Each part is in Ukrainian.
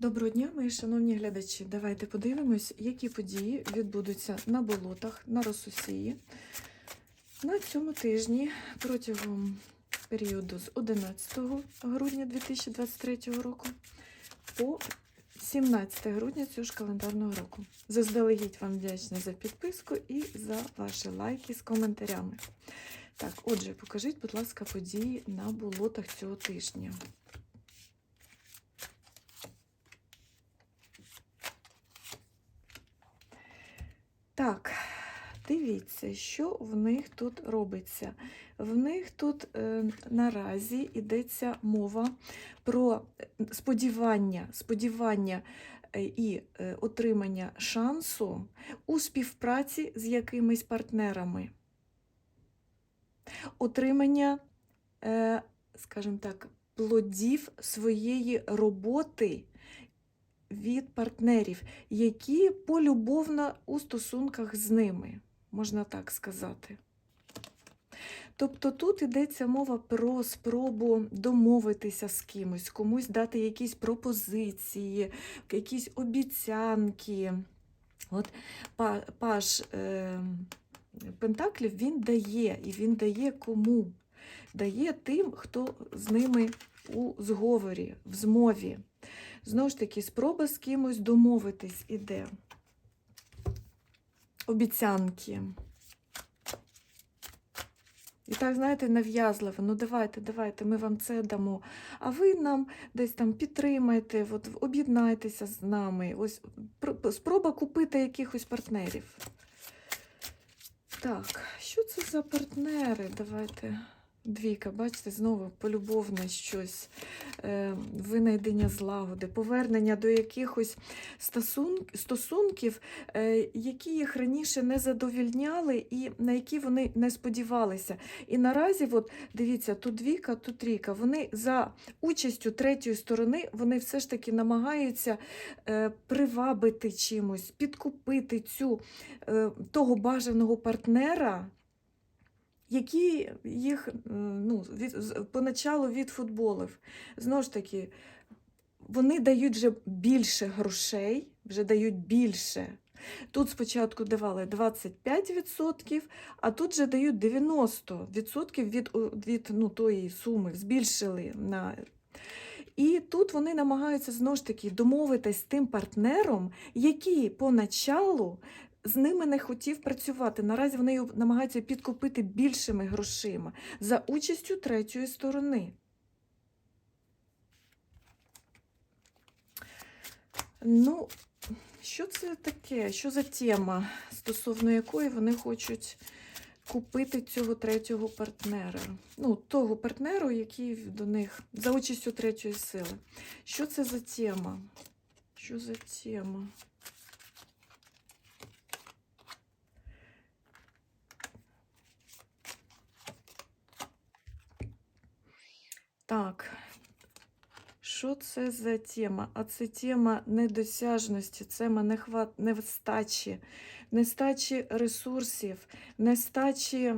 Доброго дня, мої шановні глядачі. Давайте подивимось, які події відбудуться на болотах, на Росусії на цьому тижні протягом періоду з 11 грудня 2023 року по 17 грудня цього ж календарного року. Заздалегідь вам вдячна за підписку і за ваші лайки з коментарями. Так, отже, покажіть, будь ласка, події на болотах цього тижня. Так, дивіться, що в них тут робиться. В них тут е, наразі йдеться мова про е, сподівання, сподівання е, і е, отримання шансу у співпраці з якимись партнерами. Отримання, скажімо так, плодів своєї роботи від партнерів, які полюбовно у стосунках з ними, можна так сказати. Тобто тут йдеться мова про спробу домовитися з кимось, комусь дати якісь пропозиції, якісь обіцянки. От Паш е, Пентаклів він дає, і він дає кому? Дає тим, хто з ними у зговорі, в змові. Знову ж таки, спроба з кимось домовитись іде. Обіцянки. І так, знаєте, нав'язливо, ну давайте, давайте, ми вам це дамо. А ви нам десь там підтримайте, от, об'єднайтеся з нами. Ось спроба купити якихось партнерів. Так, що це за партнери? Давайте. Двійка, бачите, знову полюбовне щось, е, винайдення злагоди, повернення до якихось стосун, стосунків, е, які їх раніше не задовільняли і на які вони не сподівалися. І наразі, от, дивіться, тут двійка, тут трійка, вони за участю третьої сторони, вони все ж таки намагаються е, привабити чимось, підкупити цю, е, того бажаного партнера, які їх ну, від, поначалу відфутболив. Знову ж таки, вони дають вже більше грошей, вже дають більше. Тут спочатку давали 25%, а тут же дають 90% від, від ну, тої суми, збільшили на. І тут вони намагаються знову ж таки домовитись з тим партнером, який поначалу з ними не хотів працювати. Наразі вони намагаються підкупити більшими грошима за участю третьої сторони. Ну, що це таке? Що за тема, стосовно якої вони хочуть купити цього третього партнера? Ну, того партнеру, який до них за участю третьої сили. Що це за тема? Що за тема? Так, що це за тема? А це тема недосяжності, це нехват, невстачі, нестачі ресурсів, нестачі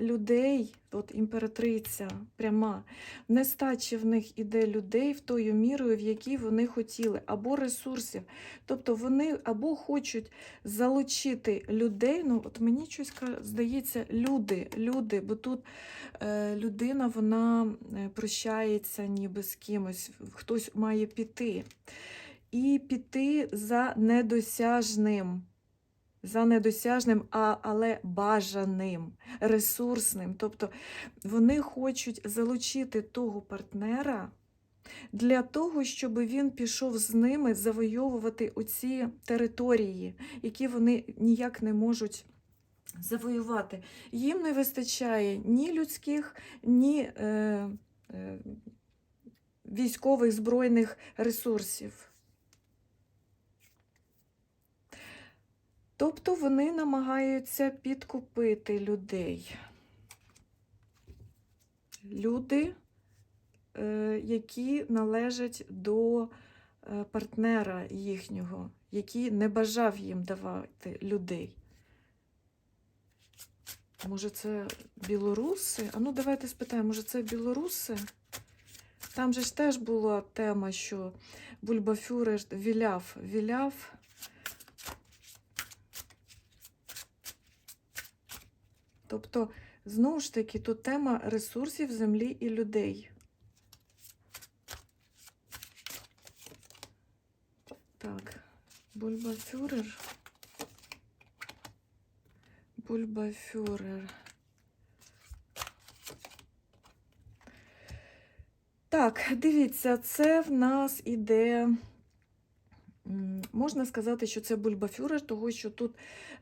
людей, от імператриця пряма, нестачі в них іде людей в тою мірою, в якій вони хотіли, або ресурсів. Тобто вони або хочуть залучити людей, ну от мені щось здається, люди, люди, бо тут е, людина вона е, прощається ніби з кимось, хтось має піти. І піти за недосяжним. За недосяжним, а, але бажаним, ресурсним. Тобто вони хочуть залучити того партнера для того, щоб він пішов з ними завойовувати оці території, які вони ніяк не можуть завоювати. Їм не вистачає ні людських, ні е, е, військових збройних ресурсів. Тобто вони намагаються підкупити людей. Люди, е, які належать до е, партнера їхнього, який не бажав їм давати людей. Може, це білоруси? А ну давайте спитаємо, може це білоруси? Там же ж теж була тема, що Бульбафюрер віляв, віляв. Тобто, знову ж таки, тут тема ресурсів землі і людей. Так, Бульбафюрер. Бульбафюрер. Так, дивіться, це в нас іде. Можна сказати, що це бульбафюрер, того що тут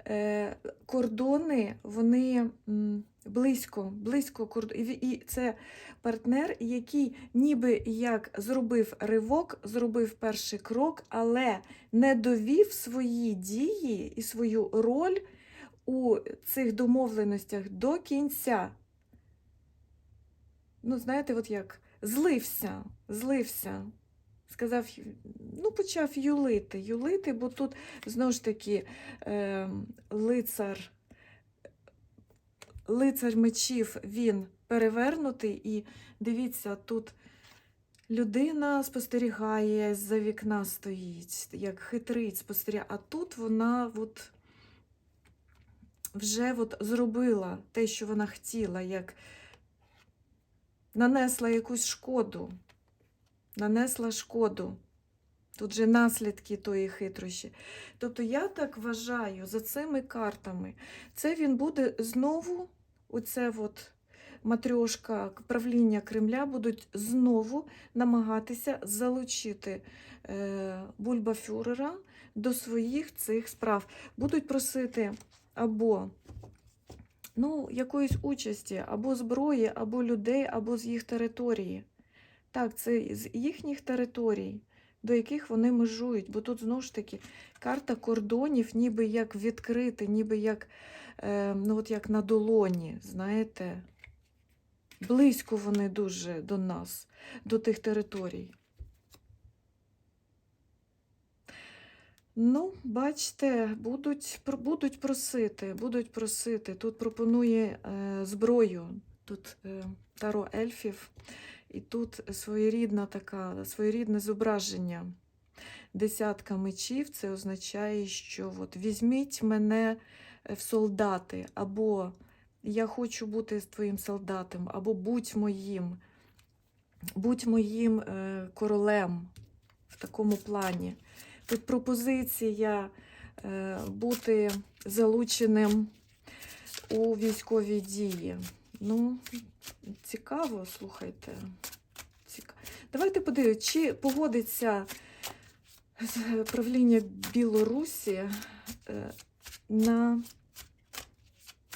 е, кордони, вони близько, близько кордон. І, і це партнер, який ніби як зробив ривок, зробив перший крок, але не довів свої дії і свою роль у цих домовленостях до кінця. Ну, знаєте, от як злився, злився. Сказав, ну, почав юлити, юлити, бо тут знову ж таки е, лицар, лицар мечів, він перевернутий, і дивіться, тут людина спостерігає, за вікна стоїть, як хитрить спостерігає, а тут вона от вже от зробила те, що вона хотіла, як нанесла якусь шкоду, нанесла шкоду. Тут же наслідки тої хитрощі. Тобто я так вважаю, за цими картами, це він буде знову, оце от матрьошка правління Кремля будуть знову намагатися залучити е, Бульбафюрера до своїх цих справ. Будуть просити або ну, якоїсь участі, або зброї, або людей, або з їх території. Так, це з їхніх територій, до яких вони межують. Бо тут знову ж таки карта кордонів, ніби як відкрити, ніби як, е, ну, от як на долоні, знаєте. Близько вони дуже до нас, до тих територій. Ну, бачите, будуть, будуть просити, будуть просити. Тут пропонує е, зброю, тут е, таро ельфів, і тут своєрідна така, своєрідне зображення. Десятка мечів це означає, що от, візьміть мене е, в солдати, або я хочу бути твоїм солдатом, або будь моїм, будь моїм е, королем в такому плані. Тут пропозиція е, бути залученим у військові дії. Ну, цікаво, слухайте. Цікаво. Давайте подивимось, чи погодиться правління Білорусі е, на,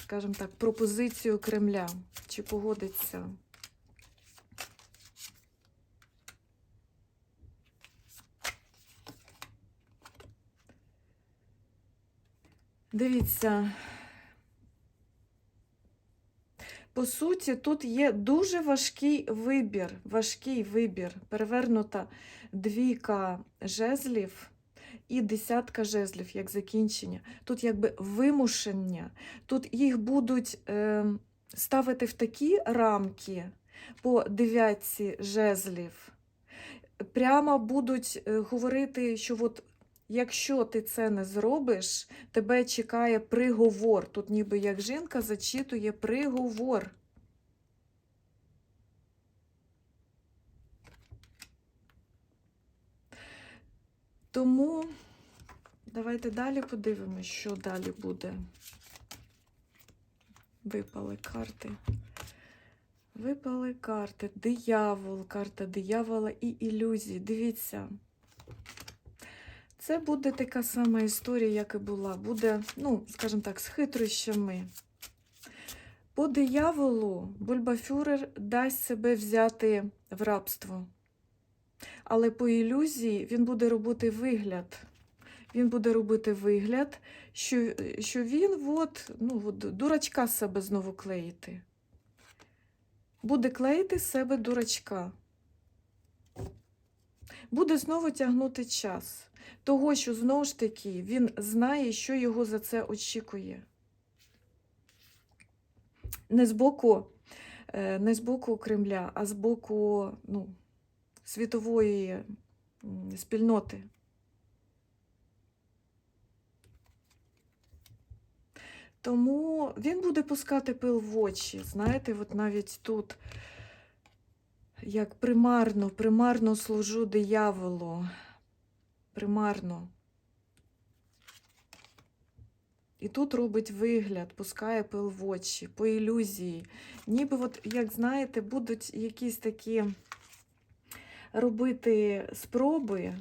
скажімо так, пропозицію Кремля. Чи погодиться? Дивіться. По суті, тут є дуже важкий вибір. Важкий вибір. Перевернута двійка жезлів і десятка жезлів як закінчення. Тут якби вимушення. Тут їх будуть е, ставити в такі рамки по дев'ятці жезлів. Прямо будуть е, говорити, що от якщо ти це не зробиш, тебе чекає приговор. Тут ніби як жінка зачитує приговор. Тому давайте далі подивимось, що далі буде. Випали карти. Випали карти. Диявол, карта диявола і ілюзії. Дивіться. Це буде така сама історія, як і була. Буде, ну, скажімо так, з хитрощами. По дияволу Бульбафюрер дасть себе взяти в рабство. Але по ілюзії він буде робити вигляд. Він буде робити вигляд, що, що він от, ну, от, дурачка себе знову клеїти. Буде клеїти з себе дурачка. Буде знову тягнути час. Того, що знову ж таки він знає, що його за це очікує. Не з боку, е, не з боку Кремля, а з боку ну, світової спільноти. Тому він буде пускати пил в очі. Знаєте, от навіть тут, як примарно, примарно служу дияволу. Примарно. І тут робить вигляд, пускає пил в очі, по ілюзії. Ніби, от, як знаєте, будуть якісь такі робити спроби.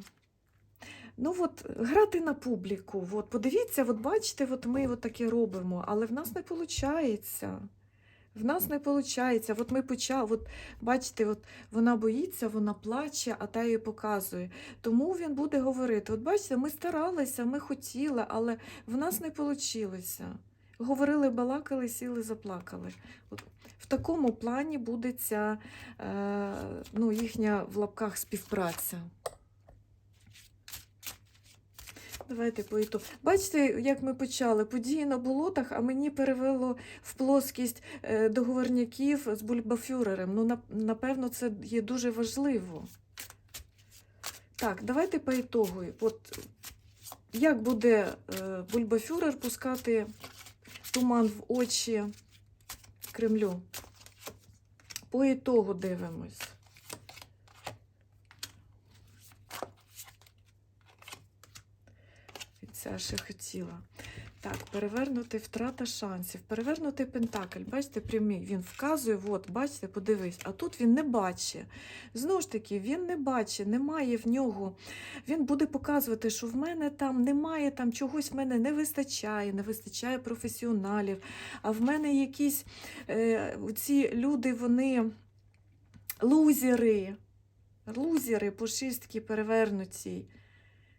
Ну, от, грати на публіку. От, подивіться, от бачите, от ми от таке робимо, але в нас не виходить. В нас не виходить. От ми почали, от, бачите, от вона боїться, вона плаче, а та їй показує. Тому він буде говорити: от бачите, ми старалися, ми хотіли, але в нас не вийшло. Говорили, балакали, сіли, заплакали. От, в такому плані буде ця е, ну, їхня в лапках співпраця. Давайте по іту. Бачите, як ми почали події на болотах, а мені перевело в плоскість е, договорняків з бульбафюрером. Ну, напевно, це є дуже важливо. Так, давайте по. От як буде е, бульбафюрер пускати туман в очі Кремлю? По ітогу дивимось. І Це ще хотіла. Так, перевернути втрата шансів. Перевернути пентакль. Бачите, прямий. Він вказує, от, бачите, подивись, а тут він не бачить. Знову ж таки, він не бачить, немає в нього. Він буде показувати, що в мене там немає, там чогось в мене не вистачає, не вистачає професіоналів. А в мене якісь е, ці люди, вони лузери. Лузери, пушистки, перевернуті.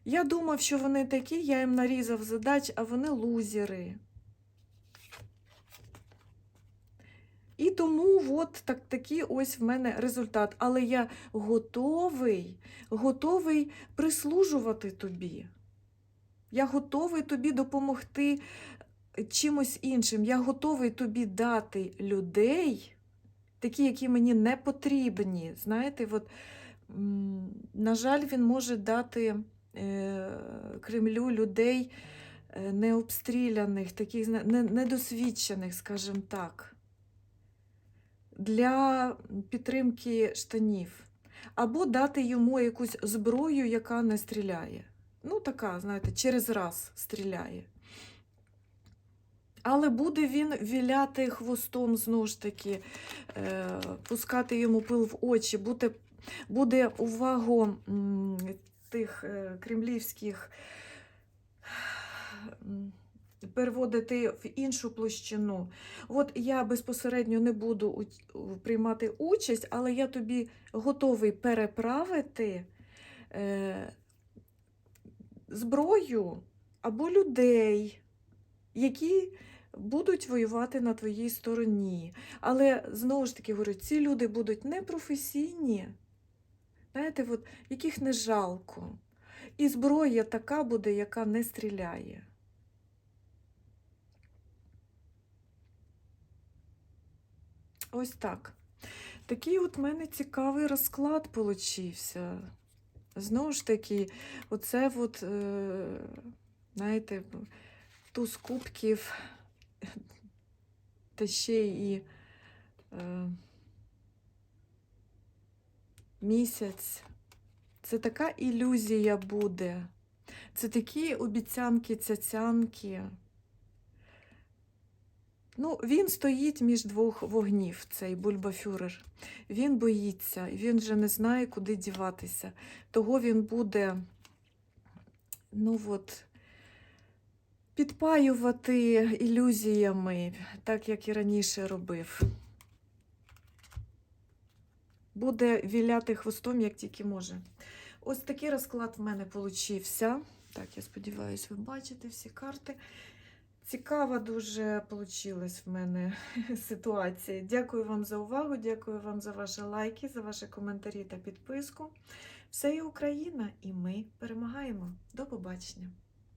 Я думав, що вони такі, я їм нарізав задач, а вони лузери. І тому от так, такий ось в мене результат. Але я готовий, готовий прислужувати тобі. Я готовий тобі допомогти чимось іншим. Я готовий тобі дати людей, такі, які мені не потрібні. Знаєте, от, на жаль, він може дати Кремлю людей е, необстріляних, таких недосвідчених, скажімо так, для підтримки штанів. Або дати йому якусь зброю, яка не стріляє. Ну, така, знаєте, через раз стріляє. Але буде він віляти хвостом, знову ж таки, е, пускати йому пил в очі, буде, буде увагу тих е, кремлівських переводити в іншу площину. От я безпосередньо не буду приймати участь, але я тобі готовий переправити е, зброю або людей, які будуть воювати на твоїй стороні. Але знову ж таки говорю, ці люди будуть непрофесійні, знаєте, от, яких не жалко. І зброя така буде, яка не стріляє. Ось так. Такий от мене цікавий розклад получився. Знову ж таки, оце от, е, знаєте, туз кубків, та ще і місяць. Це така ілюзія буде. Це такі обіцянки, цяцянки. Ну, він стоїть між двох вогнів, цей бульбафюрер. Він боїться, він вже не знає, куди діватися. Того він буде, ну от, підпаювати ілюзіями, так як і раніше робив. Буде віляти хвостом, як тільки може. Ось такий розклад в мене получився. Так, я сподіваюся, ви бачите всі карти. Цікава дуже вийшла в мене ситуація. Дякую вам за увагу, дякую вам за ваші лайки, за ваші коментарі та підписку. Все є Україна, і ми перемагаємо. До побачення!